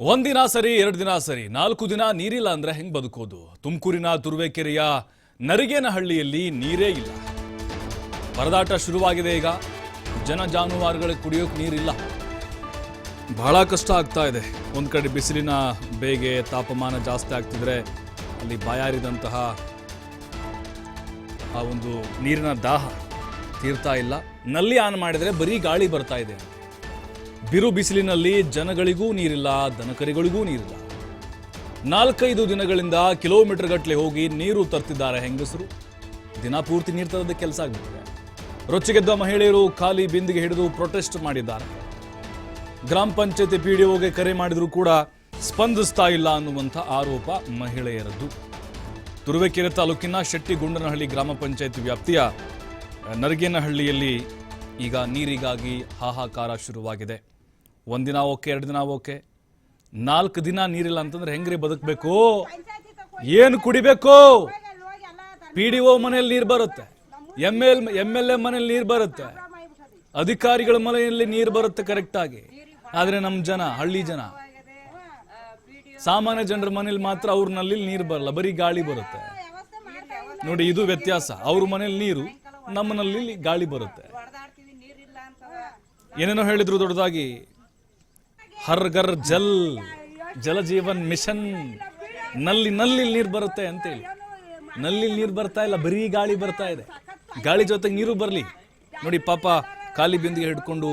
ಒಂದಿನ ಸರಿ, ಎರಡು ದಿನ ಸರಿ, ನಾಲ್ಕು ದಿನ ನೀರಿಲ್ಲ ಅಂದ್ರೆ ಹೆಂಗ್ ಬದುಕೋದು? ತುಮಕೂರಿನ ತುರುವೇಕೆರೆಯ ನರಿಗೇನಹಳ್ಳಿಯಲ್ಲಿ ನೀರೇ ಇಲ್ಲ. ಪರದಾಟ ಶುರುವಾಗಿದೆ ಈಗ. ಜನ ಜಾನುವಾರುಗಳಿಗೆ ಕುಡಿಯೋಕೆ ನೀರಿಲ್ಲ. ಬಹಳ ಕಷ್ಟ ಆಗ್ತಾ ಇದೆ. ಒಂದು ಕಡೆ ಬಿಸಿಲಿನ ಬೇಗೆ ತಾಪಮಾನ ಜಾಸ್ತಿ ಆಗ್ತಿದ್ರೆ ಅಲ್ಲಿ ಬಾಯಾರಿದಂತಹ ಆ ಒಂದು ನೀರಿನ ದಾಹ ತೀರ್ತಾ ಇಲ್ಲ. ನಲ್ಲಿ ಆನ್ ಮಾಡಿದ್ರೆ ಬರೀ ಗಾಳಿ ಬರ್ತಾ ಇದೆ ಬಿರು ಬಿಸಿಲಿನಲ್ಲಿ ಜನಗಳಿಗೂ ನೀರಿಲ್ಲ, ದನಕರಿಗಳಿಗೂ ನೀರಿಲ್ಲ. ನಾಲ್ಕೈದು ದಿನಗಳಿಂದ ಕಿಲೋಮೀಟರ್ ಗಟ್ಟಲೆ ಹೋಗಿ ನೀರು ತರ್ತಿದ್ದಾರೆ ಹೆಂಗಸರು. ದಿನ ಪೂರ್ತಿ ನೀರು ತರದ ಕೆಲಸ ಆಗ್ಬಿಟ್ಟಿದೆ. ರೊಚ್ಚಿಗೆದ್ದ ಮಹಿಳೆಯರು ಖಾಲಿ ಬಿಂದಿಗೆ ಹಿಡಿದು ಪ್ರೊಟೆಸ್ಟ್ ಮಾಡಿದ್ದಾರೆ. ಗ್ರಾಮ ಪಂಚಾಯತಿ ಪಿಡಿಒಗೆ ಕರೆ ಮಾಡಿದರೂ ಕೂಡ ಸ್ಪಂದಿಸ್ತಾ ಇಲ್ಲ ಅನ್ನುವಂಥ ಆರೋಪ ಮಹಿಳೆಯರದ್ದು. ತುರುವೇಕೆರೆ ತಾಲೂಕಿನ ಶೆಟ್ಟಿಗುಂಡನಹಳ್ಳಿ ಗ್ರಾಮ ಪಂಚಾಯತ್ ವ್ಯಾಪ್ತಿಯ ನರಗೇನಹಳ್ಳಿಯಲ್ಲಿ ಈಗ ನೀರಿಗಾಗಿ ಹಾಹಾಕಾರ ಶುರುವಾಗಿದೆ. ಒಂದಿನ ಓಕೆ, ಎರಡು ದಿನ ಓಕೆ. ನಾಲ್ಕು ದಿನ ನೀರಿಲ್ಲ ಅಂತಂದ್ರೆ ಹೆಂಗ್ರಿ ಬದುಕಬೇಕು? ಏನು ಕುಡಿಬೇಕು? ಪಿ ಡಿ ಒ ಮನೆಯಲ್ಲಿ ನೀರು ಬರುತ್ತೆ. M L M L A ಮನೇಲಿ ನೀರು ಬರುತ್ತೆ. ಅಧಿಕಾರಿಗಳ ಮನೆಯಲ್ಲಿ ನೀರು ಬರುತ್ತೆ ಕರೆಕ್ಟಾಗಿ ಆದರೆ ಆದ್ರೆ ನಮ್ಮ ಜನ, ಹಳ್ಳಿ ಜನ, ಸಾಮಾನ್ಯ ಜನರ ಮನೇಲಿ ಮಾತ್ರ ಅವ್ರ ನಲ್ಲಿ ನೀರು ಬರಲ್ಲ, ಬರೀ ಗಾಳಿ ಬರುತ್ತೆ. ನೋಡಿ, ಇದು ವ್ಯತ್ಯಾಸ. ಅವ್ರ ಮನೇಲಿ ನೀರು ನಮ್ಮನಲ್ಲಿ ಗಾಳಿ ಬರುತ್ತೆ. ಏನೇನೋ ಹೇಳಿದ್ರು ದೊಡ್ಡದಾಗಿ. ಹರ್ ಗರ್ ಜಲ್ ಜಲ ಜೀವನ್ ಮಿಷನ್. ನಲ್ಲಿ ನಲ್ಲಿ ನೀರು ಬರುತ್ತೆ ಅಂತೇಳಿ. ನಲ್ಲಿ ನೀರು ಬರ್ತಾ ಇಲ್ಲ, ಬರೀ ಗಾಳಿ ಬರ್ತಾ ಇದೆ. ಗಾಳಿ ಜೊತೆಗೆ ನೀರು ಬರಲಿ. ನೋಡಿ ಪಾಪ ಖಾಲಿ ಬಿಂದಿಗೆ ಹಿಡ್ಕೊಂಡು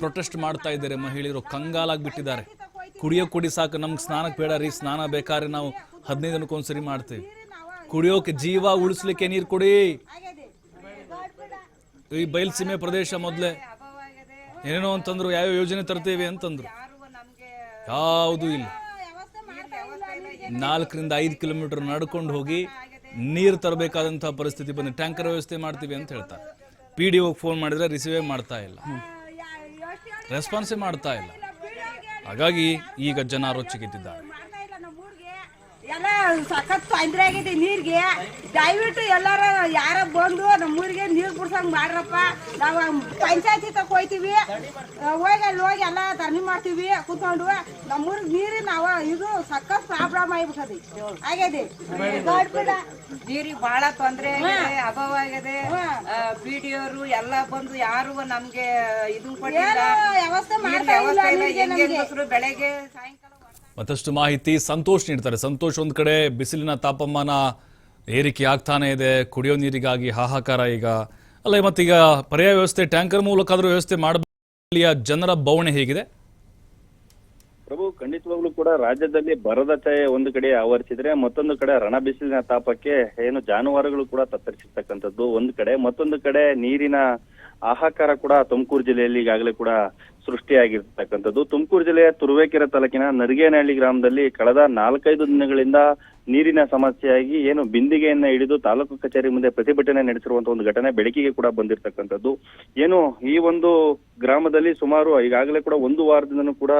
ಪ್ರೊಟೆಸ್ಟ್ ಮಾಡ್ತಾ ಇದ್ದಾರೆ ಮಹಿಳೆಯರು ಕಂಗಾಲಾಗಿ ಬಿಟ್ಟಿದ್ದಾರೆ ಕುಡಿಯೋ ಕುಡಿ ಸಾಕು, ನಮ್ಗೆ ಸ್ನಾನಕ್ಕೆ ಬೇಡ ರೀ, ಸ್ನಾನ ಬೇಕಾದ್ರೆ ನಾವು ಹದಿನೈದು ದಿನಕ್ಕೊಂದ್ಸರಿ ಮಾಡ್ತೀವಿ. ಕುಡಿಯೋಕೆ ಜೀವ ಉಳಿಸ್ಲಿಕ್ಕೆ ನೀರು ಕೊಡಿ. ಈ ಬಯಲ್ಸೀಮೆ ಪ್ರದೇಶ ಮೊದಲೇ. ಏನೇನೋ ಅಂತಂದ್ರು ಯಾವ ಯೋಜನೆ ತರ್ತೇವೆ ಅಂತಂದ್ರು. ಯಾವುದೂ ಇಲ್ಲ. ನಾಲ್ಕರಿಂದ ಐದು ಕಿಲೋಮೀಟರ್ ನಡ್ಕೊಂಡು ಹೋಗಿ ನೀರು ತರಬೇಕಾದಂತಹ ಪರಿಸ್ಥಿತಿ ಬಂದು ಟ್ಯಾಂಕರ್ ವ್ಯವಸ್ಥೆ ಮಾಡ್ತೀವಿ ಅಂತ ಹೇಳ್ತಾರೆ. ಪಿ ಡಿ ಫೋನ್ ಮಾಡಿದ್ರೆ ರಿಸೀವೇ ಮಾಡ್ತಾ ಇಲ್ಲ. ರೆಸ್ಪಾನ್ಸೇ ಮಾಡ್ತಾ ಇಲ್ಲ. ಹಾಗಾಗಿ ಈಗ ಜನ ರೊಚ್ಚಿಗೆದ್ದಿದ್ದಾರೆ ಎಲ್ಲ ಸಖತ್ ತೊಂದ್ರೆ ಆಗಿದೆ ನೀರಿಗೆ. ದಯವಿಟ್ಟು ಎಲ್ಲಾರ ಯಾರ ಬಂದು ನಮ್ಮೂರಿಗೆ ನೀರ್ ಕುಡ್ಸಂಗ್ ಮಾಡ್ರಪ್ಪ. ನಾವು ಪಂಚಾಯತಿ ತಕ್ಕ ಹೋಯ್ತೀವಿ. ಹೋಗಿ ಅಲ್ಲಿ ಹೋಗಿ ಎಲ್ಲ ತರ್ನಿ ಮಾಡ್ತೀವಿ. ಕುತ್ಕೊಂಡು ನಮ್ಮೂರಿಗೆ ನೀರು ನಾವು ಇದು ಸಖತ್ ಪ್ರಾಬ್ಲಮ್ ಆಗಿಬಿಟ್ಟದೆ. ಆಗ್ಯದೆ. ನೀರಿಗೆ ಬಹಳ ತೊಂದರೆ ಆಗಿದೆ ಅಭಾವ ಆಗಿದೆ. ಅವರು ಎಲ್ಲ ಬಂದು ಯಾರು ನಮ್ಗೆ ಇದು ಕೊಟ್ಟಿಲ್ಲ. ವ್ಯವಸ್ಥೆ ಮಾಡ್ತಾ ಇಲ್ಲ ಬೆಳಗ್ಗೆ ಸಾಯಂಕಾಲ ಮತ್ತಷ್ಟು ಮಾಹಿತಿ ಸಂತೋಷ್ ನೀಡ್ತಾರೆ. ಸಂತೋಷ್ ಒಂದ್ ಕಡೆ ಬಿಸಿಲಿನ ತಾಪಮಾನ ಏರಿಕೆ ಆಗ್ತಾನೆ ಇದೆ. ಕುಡಿಯೋ ನೀರಿಗಾಗಿ ಹಾಹಾಕಾರ ಈಗ. ಅಲ್ಲ ಮತ್ತೀಗ ಪರ್ಯಾಯ ವ್ಯವಸ್ಥೆ, ಟ್ಯಾಂಕರ್ ಮೂಲಕ ಆದ್ರೂ ವ್ಯವಸ್ಥೆ ಮಾಡಲಿಯ ಜನರ ಬವಣೆ ಹೇಗಿದೆ? ಪ್ರಭು, ಖಂಡಿತವಾಗ್ಲೂ ಕೂಡ ರಾಜ್ಯದಲ್ಲಿ ಬರದ ಛಾಯೆ ಒಂದು ಕಡೆ ಆವರಿಸಿದ್ರೆ ಮತ್ತೊಂದು ಕಡೆ ರಣ ಬಿಸಿಲಿನ ತಾಪಕ್ಕೆ ಏನು ಜಾನುವಾರುಗಳು ಕೂಡ ತತ್ತರಿಸಿರ್ತಕ್ಕಂಥದ್ದು ಒಂದು ಕಡೆ. ಮತ್ತೊಂದು ಕಡೆ ನೀರಿನ ಆಹಾಕಾರ ಕೂಡ ತುಮಕೂರು ಜಿಲ್ಲೆಯಲ್ಲಿ ಈಗಾಗಲೇ ಕೂಡ ಸೃಷ್ಟಿಯಾಗಿರ್ತಕ್ಕಂಥದ್ದು. ತುಮಕೂರು ಜಿಲ್ಲೆಯ ತುರುವೇಕೆರೆ ತಾಲೂಕಿನ ನರಿಗೇನಹಳ್ಳಿ ಗ್ರಾಮದಲ್ಲಿ ಕಳೆದ ನಾಲ್ಕೈದು ದಿನಗಳಿಂದ ನೀರಿನ ಸಮಸ್ಯೆಯಾಗಿ ಏನು ಬಿಂದಿಗೆಯನ್ನ ಹಿಡಿದು ತಾಲೂಕು ಕಚೇರಿ ಮುಂದೆ ಪ್ರತಿಭಟನೆ ನಡೆಸಿರುವಂತಹ ಒಂದು ಘಟನೆ ಬೆಳಕಿಗೆ ಕೂಡ ಬಂದಿರತಕ್ಕಂಥದ್ದು. ಏನು ಈ ಒಂದು ಗ್ರಾಮದಲ್ಲಿ ಸುಮಾರು ಈಗಾಗಲೇ ಕೂಡ ಒಂದು ವಾರದಿಂದನೂ ಕೂಡ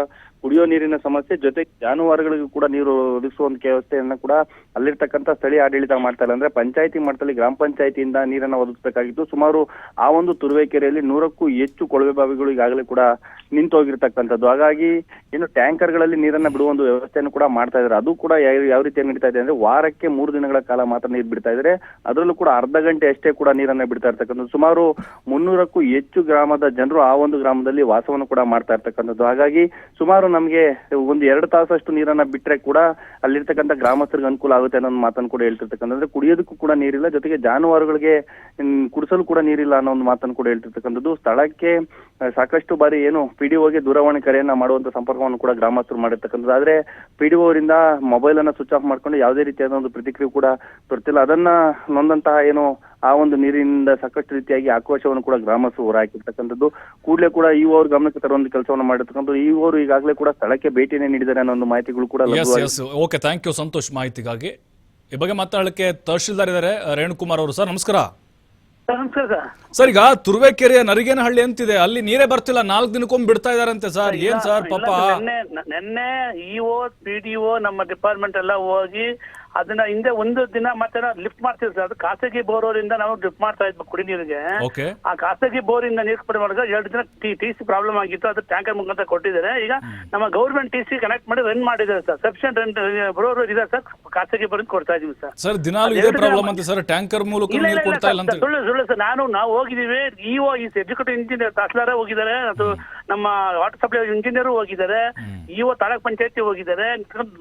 ಕುಡಿಯೋ ನೀರಿನ ಸಮಸ್ಯೆ ಜೊತೆಗೆ ಜಾನುವಾರುಗಳಿಗೂ ಕೂಡ ನೀರು ಒದಗಿಸುವಂತ ವ್ಯವಸ್ಥೆಯನ್ನ ಕೂಡ ಅಲ್ಲಿರ್ತಕ್ಕಂಥ ಸ್ಥಳೀಯ ಆಡಳಿತ ಮಾಡ್ತಾ ಇಲ್ಲ. ಅಂದ್ರೆ ಪಂಚಾಯತಿ ಮಟ್ಟದಲ್ಲಿ ಗ್ರಾಮ ಪಂಚಾಯತಿಯಿಂದ ನೀರನ್ನ ಒದಗಿಸಬೇಕಾಗಿತ್ತು. ಸುಮಾರು ಆ ಒಂದು ತುರುವೇಕೆರೆಯಲ್ಲಿ ನೂರಕ್ಕೂ ಹೆಚ್ಚು ಕೊಳವೆ ಬಾವಿಗಳು ಈಗಾಗಲೇ ಕೂಡ ನಿಂತೋಗಿರ್ತಕ್ಕಂಥದ್ದು. ಹಾಗಾಗಿ ಏನು ಟ್ಯಾಂಕರ್ಗಳಲ್ಲಿ ನೀರನ್ನ ಬಿಡುವ ಒಂದು ವ್ಯವಸ್ಥೆಯನ್ನು ಕೂಡ ಮಾಡ್ತಾ ಇದ್ದಾರೆ. ಅದು ಕೂಡ ಯಾವ ರೀತಿಯಾಗಿ ನಡೀತಾ ಇದೆ ಅಂದ್ರೆ ವಾರಕ್ಕೆ ಮೂರು ದಿನಗಳ ಕಾಲ ಮಾತ್ರ ನೀರು ಬಿಡ್ತಾ ಇದ್ದಾರೆ ಅದರಲ್ಲೂ ಕೂಡ ಅರ್ಧ ಗಂಟೆ ಅಷ್ಟೇ ಕೂಡ ನೀರನ್ನ ಬಿಡ್ತಾ ಇರ್ತಕ್ಕಂಥದ್ದು. ಸುಮಾರು ಮುನ್ನೂರಕ್ಕೂ ಹೆಚ್ಚು ಗ್ರಾಮದ ಜನರು ಆ ಒಂದು ಗ್ರಾಮದಲ್ಲಿ ವಾಸವನ್ನು ಕೂಡ ಮಾಡ್ತಾ ಇರ್ತಕ್ಕಂಥದ್ದು. ಹಾಗಾಗಿ ಸುಮಾರು ನಮಗೆ ಒಂದು ಎರಡು ತಾಸಷ್ಟು ನೀರನ್ನ ಬಿಟ್ಟರೆ ಕೂಡ ಅಲ್ಲಿರ್ತಕ್ಕಂಥ ಗ್ರಾಮಸ್ಥರಿಗೆ ಅನುಕೂಲ ಆಗುತ್ತೆ ಅನ್ನೋ ಮಾತನ್ನು ಕೂಡ ಹೇಳ್ತಿರ್ತಕ್ಕಂಥ ಅಂದ್ರೆ ಕುಡಿಯೋದಕ್ಕೂ ಕೂಡ ನೀರಿಲ್ಲ, ಜೊತೆಗೆ ಜಾನುವಾರುಗಳಿಗೆ ಕುಡಿಸಲು ಕೂಡ ನೀರಿಲ್ಲ ಅನ್ನೋ ಒಂದು ಮಾತನ್ನು ಕೂಡ ಹೇಳ್ತಿರ್ತಕ್ಕಂಥದ್ದು. ಸ್ಥಳಕ್ಕೆ ಸಾಕಷ್ಟು ಬಾರಿ ಏನು ಪಿಡಿಒಗೆ ದೂರವಾಣಿ ಕರೆಯನ್ನ ಮಾಡುವಂತ ಸಂಪರ್ಕವನ್ನು ಕೂಡ ಗ್ರಾಮಸ್ಥರು ಮಾಡಿರ್ತಕ್ಕಂಥದ್ದು. ಆದ್ರೆ ಪಿಡಿಒರಿಂದ ಮೊಬೈಲ್ ಅನ್ನ ಸ್ವಿಚ್ ಆಫ್ ಮಾಡ್ಕೊಂಡು ಯಾವುದೇ ರೀತಿಯಾದ ಒಂದು ಪ್ರತಿಕ್ರಿಯೆ ಕೂಡ ದೊರೆತಿಲ್ಲ ಅದನ್ನ ನೊಂದಂತಹ ಏನು ಆ ಒಂದು ನೀರಿನಿಂದ ಸಾಕಷ್ಟು ರೀತಿಯಾಗಿ ಆಕ್ರೋಶವನ್ನು ಕೂಡ ಗ್ರಾಮಸ್ಥರು ಹೊರಹಾಕಿರ್ತಕ್ಕಂಥದ್ದು ಕೂಡಲೇ ಕೂಡ ಈ ಅವ್ರ ಗಮನಕ್ಕೆ ತರುವಂತ ಕೆಲಸವನ್ನು ಮಾಡಿರ್ತಕ್ಕಂಥದ್ದು. ಈ ಅವರು ಈಗಾಗಲೇ ಕೂಡ ಸ್ಥಳಕ್ಕೆ ಭೇಟಿನೇ ನೀಡಿದ್ದಾರೆ ಅನ್ನೋ ಒಂದು ಮಾಹಿತಿಗಳು ಕೂಡ ಓಕೆ ಥ್ಯಾಂಕ್ ಯು ಸಂತೋಷ್ ಮಾಹಿತಿಗಾಗಿ. ಈ ಬಗ್ಗೆ ಮಾತಾಡಲಿಕ್ಕೆ ತಹಶೀಲ್ದಾರ್ ಇದ್ದಾರೆ ರೇಣುಕುಮಾರ್ ಅವರು. ಸರ್ ನಮಸ್ಕಾರ. ನಮಸ್ಕಾರ ಸರ್ ಈಗ ತುರುವೇಕೆರೆಯ ನರಿಗೇನಹಳ್ಳಿ ಅಂತಿದೆ. ಅಲ್ಲಿ ನೀರೇ ಬರ್ತಿಲ್ಲ. ನಾಲ್ಕು ದಿನಕ್ಕೊಮ್ಮೆ ಬಿಡ್ತಾ ಇದಾರಂತೆ ಸರ್ ಏನ್ ಸರ್ ಪಾಪ? ನಿನ್ನೆ ನಿನ್ನೆ ಇಒ ಪಿ ಡಿ ಒ ನಮ್ಮ ಡಿಪಾರ್ಟ್ಮೆಂಟ್ ಎಲ್ಲ ಹೋಗಿ ಅದನ್ನ ಹಿಂದೆ ಒಂದು ದಿನ ಮತ್ತೆ ಲಿಫ್ಟ್ ಮಾಡ್ತೀವಿ ಸರ್ ಅದು ಖಾಸಗಿ ಬೋರೋರಿಂದ ನಾವು ಲಿಫ್ಟ್ ಮಾಡ್ತಾ ಇದ್ವಿ ಕುಡಿ ನೀರಿಗೆ. ಓಕೆ ಆ ಖಾಸಗಿ ಬೋರಿಂದ ನೀರು ಕಡಿಮೆ ಮಾಡಿದ್ರೆ ಎರಡು ದಿನ ಟಿ ಟಿ ಸಿ ಪ್ರಾಬ್ಲಮ್ ಆಗಿತ್ತು. ಅದು ಟ್ಯಾಂಕರ್ ಮುಖಾಂತರ ಕೊಟ್ಟಿದ್ದಾರೆ. ಈಗ ನಮ್ಮ ಗೌರ್ಮೆಂಟ್ ಟಿ ಸಿ ಕನೆಕ್ಟ್ ಮಾಡಿ ರನ್ ಮಾಡಿದ್ದಾರೆ ಸರ್ ಸಫಿಷಿಯಂಟ್ ರನ್ ಬೋರ್ ಇದೆ ಸರ್ ಖಾಸಗಿ ಬೋರಿಂದ ಕೊಡ್ತಾ ಇದೀವಿ ಸರ್ ಸರ್ ದಿನಾಲು ಇದೇ ಪ್ರಾಬ್ಲಮ್ ಅಂತ ಸರ್ ಟ್ಯಾಂಕರ್ ಮೂಲಕ ನೀರು ಕೊಡ್ತಾ ಇಲ್ಲ ಅಂತ. ಸುಳ್ಳು ಸುಳ್ಳು ಸರ್ ನಾನು ನಾವು ಹೋಗಿದೀವಿ ಇಒ ಈ ಎಜುಕೇಟಿವ್ ಇಂಜಿನಿಯರ್ ತಹಸೀಲ್ದಾರ ಹೋಗಿದ್ದಾರೆ. ಅದು ನಮ್ಮ ವಾಟರ್ ಸಪ್ಲೈ ಇಂಜಿನಿಯರ್ ಹೋಗಿದ್ದಾರೆ. ಇಒ ತಾಲೂಕ್ ಪಂಚಾಯತಿ ಹೋಗಿದ್ದಾರೆ.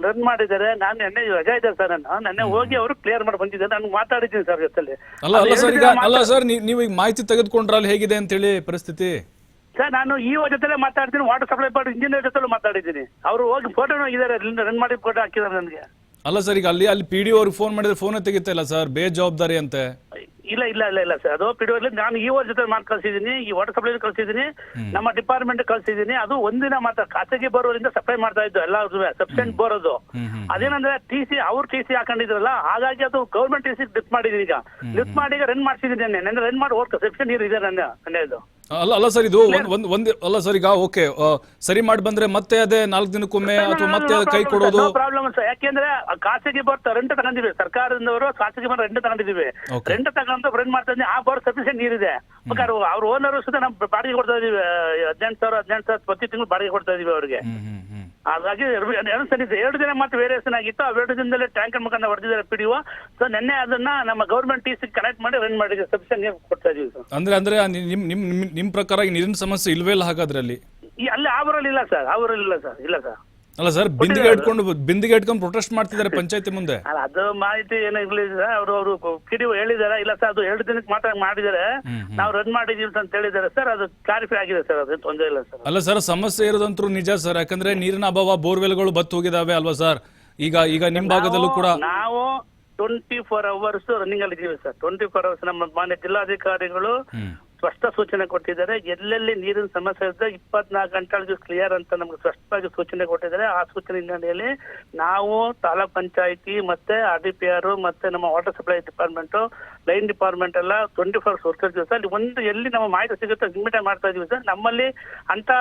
ರನ್ ಮಾಡಿದ್ದಾರೆ. ನಾನು ಎಣ್ಣೆ ರಜಾ ಇದೆ ಸರ್ ನಾನು ನೆನ್ನೆ ಹೋಗಿ ಅವರು ಕ್ಲಿಯರ್ ಮಾಡಿ ಬಂದಿದ್ದಾರೆ ನಾನು ಮಾತಾಡಿದ್ದೀನಿ ಸರ್ ಜೊತೆಲಿ. ಅಲ್ಲ ಅಲ್ಲ ಸರ್ ಈಗ ಅಲ್ಲ ಸರ್ ನೀವು ಈಗ ಮಾಹಿತಿ ತೆಗೆದುಕೊಂಡ್ರಲ್ಲ ಹೇಗಿದೆ ಅಂತೇಳಿ ಪರಿಸ್ಥಿತಿ? ಸರ್ ನಾನು ಈ ಜೊತೆ ಮಾತಾಡ್ತೀನಿ. ವಾಟರ್ ಸಪ್ಲೈ ಬೋರ್ಡ್ ಇಂಜಿನಿಯರ್ ಜೊತೆ ಮಾತಾಡಿದ್ದೀನಿ. ಅವರು ಹೋಗಿ ಫೋಟೋ ಹೋಗಿದ್ದಾರೆ ರನ್ ಮಾಡಿ ಫೋಟೋ ಹಾಕಿದ್ದಾರೆ ನನಗೆ. ಅಲ್ಲ ಸರ್ ಈಗ ಅಲ್ಲಿ ಅಲ್ಲಿ ಪಿ ಡಿ ಅವ್ರಿಗೆ ಫೋನ್ ಮಾಡಿದ್ರೆ ಫೋನೇ ತೆಗಿತಾ ಇಲ್ಲ ಸರ್ ಬೇಜವಾಬ್ದಾರಿ ಅಂತೆ. ಇಲ್ಲ ಇಲ್ಲ ಇಲ್ಲ ಇಲ್ಲ ಸರ್. ಅದು ಪಿಡಿಒಲಿ ನಾನು ಈ ವರ್ಷ ಜೊತೆ ಮಾಡಿ ಕಳ್ಸಿದ್ದೀನಿ. ಈ ವಾಟರ್ ಸಪ್ಲೈ ಕಳ್ಸಿದ್ದೀನಿ. ನಮ್ಮ ಡಿಪಾರ್ಟ್ಮೆಂಟ್ ಕಳ್ಸಿದ್ದೀನಿ. ಅದು ಒಂದಿನ ಮಾತ್ರ ಖಾಸಗಿ ಬರೋರಿಂದ ಸಪ್ಲೈ ಮಾಡ್ತಾ ಇದ್ದು ಎಲ್ಲ ಸಬ್ಸ್ಟೆಂಟ್ ಬರೋದು. ಅದು ಅದೇನಂದ್ರೆ ಟಿ ಸಿ ಅವ್ರು ಟಿ ಸಿ ಹಾಕೊಂಡಿದ್ರಲ್ಲ ಹಾಗಾಗಿ ಅದು ಗೌರ್ಮೆಂಟ್ ಟಿ ಸಿ ಲಿಫ್ಟ್ ಮಾಡಿದೀನಿ ಈಗ. ಲಿಫ್ಟ್ ಮಾಡಿ ಈಗ ರನ್ ಮಾಡಿಸಿದ್ದೀನಿ ನೆನ್ನೆ. ರನ್ ಮಾಡಿ ಹೋಗ್ತಾ ಸಬ್ಸ್ಟೆಂಟ್ ನೀರು ಇದೆ ನನ್ನ ಮನೆಯದು ಅಲ್ಲ ಅಲ್ಲ ಸರ್ ಇದು ಒಂದ್ ಒಂದ್ ಅಲ್ಲ ಸರ್ ಈಗ ಓಕೆ ಸರಿ ಮಾಡಿ ಬಂದ್ರೆ ಮತ್ತೆ ಅದೇ ನಾಲ್ಕು ದಿನಕ್ಕೊಮ್ಮೆ ಅಥವಾ ಮತ್ತೆ ಕೈ ಕೊಡೋದು? Problem sir. ಯಾಕೆಂದ್ರೆ ಖಾಸಗಿ ಬರ್ತ ರೆಂಟ್ ತಗೊಂಡಿವಿ ಸರ್ಕಾರದವರು ಖಾಸಗಿ ಬೋರ್ ರೆಂಟ್ ತಗೊಂಡಿದೀವಿ. ರೆಂಟ್ ತಗೊಂಡು ರೆಂಟ್ ಮಾಡ್ತಾ ಆ ಬೋರ್ ಸಫಿಷಿಯಂಟ್ ನೀರಿದೆ. ಬೇಕಾದ್ರೆ ಅವ್ರ ಓನರ್ ಸುತ್ತ ನಾವು ಬಾಡಿಗೆ ಕೊಡ್ತಾ ಇದೀವಿ ಹದಿನೆಂಟು ಸಾವಿರ ಹದಿನೆಂಟು ಸಾವಿರ ಪ್ರತಿ ತಿಂಗಳು ಬಾಡಿಗೆ ಕೊಡ್ತಾ ಇದೀವಿ ಅವ್ರಿಗೆ. ಹಾಗಾಗಿ ಎರಡು ಸರಿ. ಎರಡು ದಿನ ಮತ್ತೆ ವೇರಿಯೇಷನ್ ಆಗಿತ್ತು. ಆ ಎರಡು ದಿನದಲ್ಲೇ ಟ್ಯಾಂಕರ್ ಮುಖಾಂತರ ಹೊಡೆದಿದ್ದಾರೆ ಪಿಡಿಒ ಸೊ ನಿನ್ನೆ ಅದನ್ನ ನಮ್ಮ ಗೌರ್ಮೆಂಟ್ ಟಿ ಸಿ ಕನೆಕ್ಟ್ ಮಾಡಿ ರನ್ ಮಾಡಿದ್ರೆ ಸಫಿಷಿಯಂಟ್ ನೀರು ಕೊಡ್ತಾ ಇದೀವಿ ಸರ್ ಅಂದ್ರೆ ಅಂದ್ರೆ ನಿಮ್ ನಿಮ್ ನಿಮ್ ಪ್ರಕಾರ ನೀರಿನ ಸಮಸ್ಯೆ ಇಲ್ವೇ ಇಲ್ಲ ಹಾಗಾದ್ರೆ ಅಲ್ಲಿ ಈ ಅಲ್ಲಿ ಆ ಊರಲ್ಲಿ ಇಲ್ಲ ಸರ್ ಆ ಊರಲ್ಲಿ ಇಲ್ಲ ಸರ್ ಇಲ್ಲ ಸರ್ ಅಲ್ಲ ಸರ್ ಬಿಂದಿಗೆ ಇಟ್ಕೊಂಡು ಬಿಂದಿಗೆ ಇಟ್ಕೊಂಡು ಪ್ರೊಟೆಸ್ಟ್ ಮಾಡ್ತಿದ್ದಾರೆ ಪಂಚಾಯತಿ ಮುಂದೆ. ಅಲ್ಲ ಅದು ಮಾಹಿತಿ ಏನೋ ಇರ್ಲಿಲ್ಲ ಅವರು ಅವರು ಹೇಳಿದಾರೆ ಇಲ್ಲ ಸರ್ ಅದು ಎರಡು ದಿನಕ್ಕೆ ಮಾತ್ರ ಮಾಡಿದರೆ ನಾವು ರನ್ ಮಾಡಿದೀವಿ ಅಂತ ಹೇಳಿದ್ದಾರೆ ಸರ್ ಅದು ಕ್ಲಾರಿಫೈ ಆಗಿದೆ ಸರ್ ಅದು ತೊಂದರೆ ಇಲ್ಲ ಸರ್. ಅಲ್ಲ ಸರ್ ಸಮಸ್ಯೆ ಇರೋದಂತೂ ನಿಜ ಸರ್ ಯಾಕಂದ್ರೆ ನೀರಿನ ಅಭಾವ ಬೋರ್ವೆಲ್ಗಳು ಬತ್ತು ಹೋಗಿದಾವೆ ಅಲ್ವಾ ಸರ್? ಈಗ ಈಗ ನಿಮ್ ಭಾಗದಲ್ಲೂ ಕೂಡ ನಾವು ಟ್ವೆಂಟಿ ಫೋರ್ ಅವರ್ಸ್ ರನ್ನಿಂಗ್ ಅಲ್ಲಿ ಇದೀವಿ ಸರ್. ಟ್ವೆಂಟಿ ಫೋರ್ ಅವರ್ಸ್ ನಮ್ಮ ಮಾನ್ಯ ಜಿಲ್ಲಾಧಿಕಾರಿಗಳು ಸ್ಪಷ್ಟ ಸೂಚನೆ ಕೊಟ್ಟಿದ್ದಾರೆ. ಎಲ್ಲೆಲ್ಲಿ ನೀರಿನ ಸಮಸ್ಯೆ ಇದ್ದರೆ ಇಪ್ಪತ್ನಾಲ್ಕು ಗಂಟೆಗೆ ಕ್ಲಿಯರ್ ಅಂತ ನಮ್ಗೆ ಸ್ಪಷ್ಟವಾಗಿ ಸೂಚನೆ ಕೊಟ್ಟಿದ್ದಾರೆ. ಆ ಸೂಚನೆ ಹಿನ್ನೆಲೆಯಲ್ಲಿ ನಾವು ತಾಲೂಕ್ ಪಂಚಾಯಿತಿ ಮತ್ತೆ ಆರ್ ಡಿ ಪಿ ಆರ್ ಮತ್ತೆ ನಮ್ಮ water supply department, line department ಎಲ್ಲ ಟ್ವೆಂಟಿ ಫೋರ್ ಸೋರ್ಸ್ ಇರ್ತೀವಿ ಸರ್. ಒಂದು ಎಲ್ಲಿ ನಮ್ಮ ಮಾಹಿತಿ ಸಿಗುತ್ತೆ ಇಮಿಡಿಯೇಟ್ ಮಾಡ್ತಾ ಇದೀವಿ ಸರ್. ನಮ್ಮಲ್ಲಿ ಅಂತ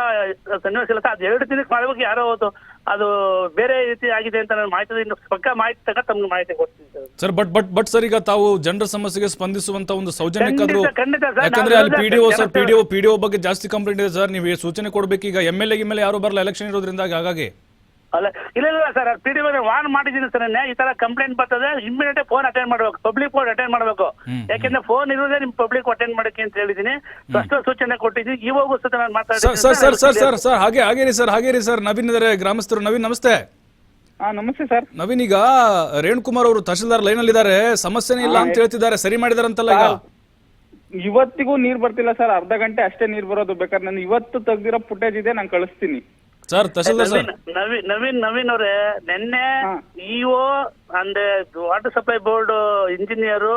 ಸನ್ನಿವೇಶ ಇಲ್ಲ ಅದು ಎರಡು ದಿನಕ್ಕೆ ಮಾಡಬೇಕು ಯಾರೋ ಅದು. ಅದು ಬೇರೆ ರೀತಿ ಆಗಿದೆ ಅಂತ ನಾನು ಮಾಹಿತಿ ಇನ್ನು ಪಕ್ಕ ಮಾಹಿತಿ ತಗ ತಮ್ಗೆ ಮಾಹಿತಿ ಕೊಡ್ತೀನಿ sir sir but but but sir ಈಗ ತಾವು ಜನರ ಸಮಸ್ಯೆಗೆ ಸ್ಪಂದಿಸುವಂತ ಒಂದು ಸೌಜನ್ಯಕ್ಕಾದ್ರೂ ಖಂಡಿತ, ಖಂಡಿತ ಸರ್. ಯಾಕಂದ್ರೆ ಅಲ್ಲಿ ಪಿಡಿಒ ಸರ್ ಪಿಡಿಒ ಪಿಡಿಒ ಬಗ್ಗೆ ಜಾಸ್ತಿ ಕಂಪ್ಲೇಂಟ್ ಇದೆ ಸರ್ ನೀವು ಸೂಚನೆ ಕೊಡ್ಬೇಕು ಈಗ ಎಂ ಎಲ್ ಎ ಯಾರು ಬರಲ್ಲ ಎಲೆಕ್ಷನ್ ಇರೋದ್ರಿಂದ ಹಾಗಾಗಿ ಅಲ್ಲ ಇಲ್ಲ ಇಲ್ಲ ಸರ್ ಪಿ ಡಿ ವಾರ್ನ್ ಮಾಡಿದ್ದೀನಿ ಸರ್ ನಾನು ಈ ತರ ಕಂಪ್ಲೇಂಟ್ ಬರ್ತದೆ ಇಮಿಡಿಯೇಟ್ ಫೋನ್ ಅಟೆಂಡ್ ಮಾಡಬೇಕು. ಪಬ್ಲಿಕ್ ಫೋನ್ ಅಟೆಂಡ್ ಮಾಡಬೇಕು. ಯಾಕೆಂದ್ರೆ ಫೋನ್ ಇರೋದೇ ನಿಮ್ ಪಬ್ಲಿಕ್ ಅಟೆಂಡ್ ಮಾಡಕ್ಕೆ ಅಂತ ಹೇಳಿದೀನಿ ಸ್ಪಷ್ಟ ಸೂಚನೆ ಕೊಟ್ಟಿದ್ದೀನಿ. ಇವಾಗೂ ಸಹ ನಾನು sir sir sir sir sir sir ಹಾಗೆ ಹಾಗೆ ರೀ ಸರ್ ಹಾಗೆ ರೀ ಸರ್. ನವೀನ್ ಇದಾರೆ ಗ್ರಾಮಸ್ಥರು. ನವೀನ್ ನಮಸ್ತೆ. ಹಾ ನಮಸ್ತೆ ಸರ್. ನವೀನ್ ಈಗ ರೇಣುಕುಮಾರ್ ಅವರು ತಹಶೀಲ್ದಾರ್ ಲೈನ್ ಅಲ್ಲಿ ಇದ್ದಾರೆ ಸಮಸ್ಯೆನೇ ಇಲ್ಲ ಅಂತ ಹೇಳ್ತಿದ್ದಾರೆ. ಸರಿ ಮಾಡಿದಾರಂತಲ್ಲ ಈಗ? ಇವತ್ತಿಗೂ ನೀರ್ ಬರ್ತಿಲ್ಲ ಸರ್. ಅರ್ಧ ಗಂಟೆ ಅಷ್ಟೇ ನೀರ್ ಬರೋದು. ಬೇಕಾದ್ರೆ ನಾನು ಇವತ್ತು ತೆಗ್ದಿರೋ ಫುಟೇಜ್ ಇದೆ ನಾನು ಕಳಿಸ್ತೀನಿ. ಸರ್ ನವೀನ್ ನವೀನ್ ನವೀನ್ ಅವರೇ ನಿನ್ನೆ. EO and water supply board engineer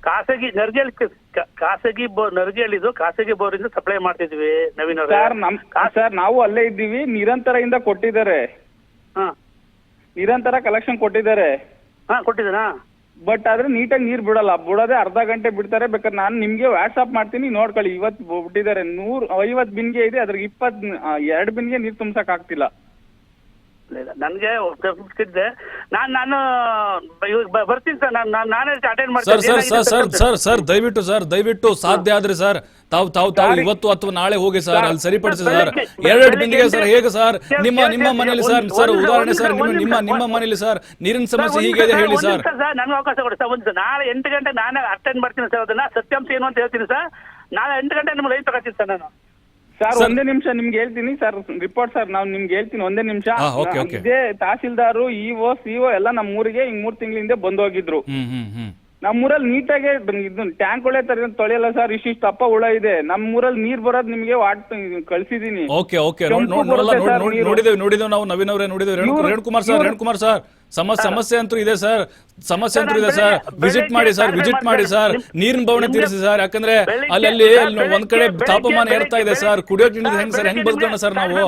ಖಾಸಗಿ ನರ್ಗೇಲ್ ಖಾಸಗಿ ಬೋರ್ ನರ್ಗೇಳಿದು ಖಾಸಗಿ ಬೋರ್ ಇಂದ ಸಪ್ಲೈ ಮಾಡ್ತಿದ್ವಿ ನವೀನ್ ಅವರೇ. ಸರ್ ನಮ್ ಸರ್ ನಾವು ಅಲ್ಲೇ ಇದ್ದೀವಿ ನಿರಂತರ ಇಂದ ಕೊಟ್ಟಿದ್ದಾರೆ. ಹಾ. ನಿರಂತರ ಕಲೆಕ್ಷನ್ ಕೊಟ್ಟಿದ್ದಾರೆ. ಹಾ ಕೊಟ್ಟಿದ್ದೀನಾ ಬಟ್ ಆದ್ರೆ ನೀಟಾಗಿ ನೀರ್ ಬಿಡಲ್ಲ. ಬಿಡೋದೇ ಅರ್ಧ ಗಂಟೆ ಬಿಡ್ತಾರೆ. ಬೇಕಾದ್ರೆ ನಾನು ನಿಮ್ಗೆ ವಾಟ್ಸಪ್ ಮಾಡ್ತೀನಿ. ನೋಡ್ಕೊಳ್ಳಿ. ಇವತ್ತು ಬಿಟ್ಟಿದ್ದಾರೆ. ನೂರ್ ಐವತ್ ಬಿನ್ಗೆ ಇದೆ. ಅದ್ರಿಗೆ ಇಪ್ಪತ್ ಎರಡು ನೀರ್ ತುಂಬಸಕ್ ಆಗ್ತಿಲ್ಲ. ಇಲ್ಲ, ಇಲ್ಲ ನನ್ಗೆ ನಾನ್ ನಾನು ಇವಾಗ ಬರ್ತೀನಿ ಸರ್. ನಾನು ನಾನು ನಾನೇ ಅಟೆಂಡ್ ಸರ್ ಮಾಡ್ತೀನಿ sir sir sir sir? Sir ದಯವಿಟ್ಟು ಸರ್ ದಯವಿಟ್ಟು ಸಾಧ್ಯ ಆದ್ರೆ ಸರ್ ತಾವು ತಾವು ತಾವು ಇವತ್ತು ಅಥವಾ ನಾಳೆ ಹೋಗಿ ಸರ್ ಅಲ್ಲಿ ಸರಿಪಡಿಸಿ ಸರ್. ಎರಡು ಬಿಂದಿಗೆ ಸರ್ ಹೇಗೆ ಸರ್? ನಿಮ್ಮ ನಿಮ್ಮ ಮನೆಯಲ್ಲಿ ಮನೇಲಿ ಸರ್ ಸರ್ ಉದಾಹರಣೆ ಸರ್ ನಿಮ್ಮ ನಿಮ್ಮ ನಿಮ್ಮ ಮನೆಯಲ್ಲಿ ಮನೇಲಿ ಸರ್ ನೀರಿನ ಸಮಸ್ಯೆ ಹೀಗೆ ಇದೆ ಹೇಳಿ ಸರ್. ಸರ್ ನನಗೆ ಅವಕಾಶ ಕೊಡಿ ಸರ್ ಒಂದು ನಾಳೆ ಎಂಟು ಗಂಟೆ ನಾನೇ ಅಟೆಂಡ್ ಮಾಡ್ತೀನಿ ಸರ್ ಅದನ್ನ ಸತ್ಯಾಂಶ ಏನು ಅಂತ ಹೇಳ್ತೀನಿ ಸರ್. ನಾಳೆ ಎಂಟು ಗಂಟೆ ನಿಮ್ಗೆ ಲೈನ್ ತಗೋತೀನಿ ಸರ್ ನಾನು. ಸರ್ ಒಂದೇ ನಿಮಿಷ ನಿಮ್ಗೆ ಹೇಳ್ತೀನಿ. ಸರ್ ರಿಪೋರ್ಟ್ ಸರ್ ನಾವು ನಿಮ್ಗೆ ಹೇಳ್ತೀನಿ ಒಂದೇ ನಿಮಿಷ. ಆ, okay, okay. ಇದೇ ತಹಸೀಲ್ದಾರು ಇಒ ಸಿಒ ಎಲ್ಲ ನಮ್ಮ ಊರಿಗೆ ಹಿಂಗ್ ಮೂರ್ ತಿಂಗಳಿಂದ ಬಂದೋಗಿದ್ರು. ಹ್ಮ್ ಹ್ಮ್ ಹ್ಮ್. ನಮ್ಮೂರಲ್ಲಿ ನೀಟಾಗೆ ಇದು ಟ್ಯಾಂಕ್ ಒಳ್ಳೆ ತರ ತೊಳೆಯಲ್ಲ ಸರ್ ಇಷ್ಟಿಷ್ಟು ತಪ್ಪ ಹುಳ ಇದೆ. ನಮ್ಮೂರಲ್ಲಿ ನೀರ್ ಬರೋದ್ ನಿಮ್ಗೆ ವಾಟ್ ಕಳ್ಸಿದೀನಿ. Okay okay. ನೋಡಿದ್ದೇವೆ ನೋಡಿದ್ದೇವೆ ನಾವು ನವೀನ್ ಅವರೇ ನೋಡಿದೇವೆ. ರೇಣುಕುಮಾರ್ ಸರ್ ರೇಣುಕುಮಾರ್ ಸರ್ ಸಮಸ್ಯೆ ಸಮಸ್ಯೆ ಅಂತೂ ಇದೆ ಸರ್ ಸಮಸ್ಯೆ ಅಂತೂ ಇದೆ ಸರ್ ವಿಸಿಟ್ ಮಾಡಿ ಸರ್ ವಿಸಿಟ್ ಮಾಡಿ ಸರ್ ನೀರಿನ ಬವಣೆ ತೀರಿಸಿ ಸರ್ ಯಾಕಂದ್ರೆ ಅಲ್ಲಲ್ಲಿ ಅಲ್ಲಿ ಅಲ್ಲಿ ಒಂದ್ ಕಡೆ ತಾಪಮಾನ ಏರ್ತಾ ಇದೆ ಸರ್ ಕುಡಿಯೋಕ್ ನೀರು ಹೆಂಗ್ ಸರ್ ಹೆಂಗ್ ಬದುಕೋಣ ಸರ್ ನಾವು?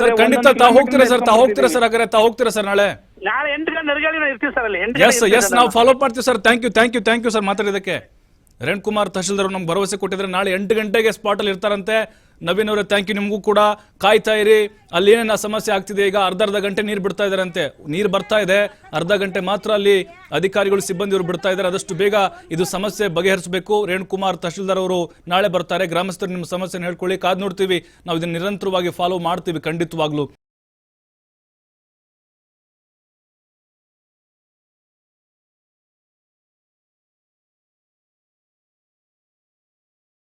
ಸರ್ ಖಂಡಿತ ತಾ ಹೋಗ್ತೀರಾ ಸರ್ ತಾವು ಹೋಗ್ತೀರಾ ಸರ್ ಹಾಗಾದ್ರೆ ತಾ ಹೋಗ್ತೀರಾ ಸರ್ ನಾಳೆ? ನಾಳೆ ಎಂಟು ಗಂಟೆ ನರಗಾಳಿ ನಾವು ಇರ್ತೀವಿ ಸರ್ ಅಲ್ಲಿ. ಎಂಟು ಎಸ್ ಗಂಟೆ ಎಸ್ ನಾವು ಫಾಲೋ ಮಾಡ್ತೀವಿ sir thank you thank you thank you sir ಮಾತಾಡಿದಕ್ಕೆ Renukumar tahsildar ನಮ್ಗೆ ಭರವಸೆ ಕೊಟ್ಟಿದ್ರೆ ನಾಳೆ ಎಂಟು ಗಂಟೆಗೆ ಸ್ಪಾಟ್ ಅಲ್ಲಿ ಇರ್ತಾರಂತೆ. ನವೀನ್ ಅವರೇ ಥ್ಯಾಂಕ್ ಯು ನಿಮಗೂ ಕೂಡ. ಕಾಯ್ತಾ ಇರಿ. ಅಲ್ಲಿ ಏನೇನು ಸಮಸ್ಯೆ ಆಗ್ತಿದೆ ಈಗ ಅರ್ಧ ಅರ್ಧ ಗಂಟೆ ನೀರು ಬಿಡ್ತಾ ಇದಾರಂತೆ ನೀರು ಬರ್ತಾ ಇದೆ. ಅರ್ಧ ಗಂಟೆ ಮಾತ್ರ ಅಲ್ಲಿ ಅಧಿಕಾರಿಗಳು ಸಿಬ್ಬಂದಿಯವರು ಬಿಡ್ತಾ ಇದ್ದಾರೆ. ಆದಷ್ಟು ಬೇಗ ಇದು ಸಮಸ್ಯೆ ಬಗೆಹರಿಸಬೇಕು. ರೇಣುಕುಮಾರ್ ತಹಶೀಲ್ದಾರ್ ಅವರು ನಾಳೆ ಬರ್ತಾರೆ. ಗ್ರಾಮಸ್ಥರು ನಿಮ್ಮ ಸಮಸ್ಯೆನ ಹೇಳ್ಕೊಳ್ಳಿ. ಕಾದ್ ನೋಡ್ತೀವಿ. ನಾವು ಇದನ್ನ ನಿರಂತರವಾಗಿ ಫಾಲೋ ಮಾಡ್ತೀವಿ ಖಂಡಿತವಾಗ್ಲೂ.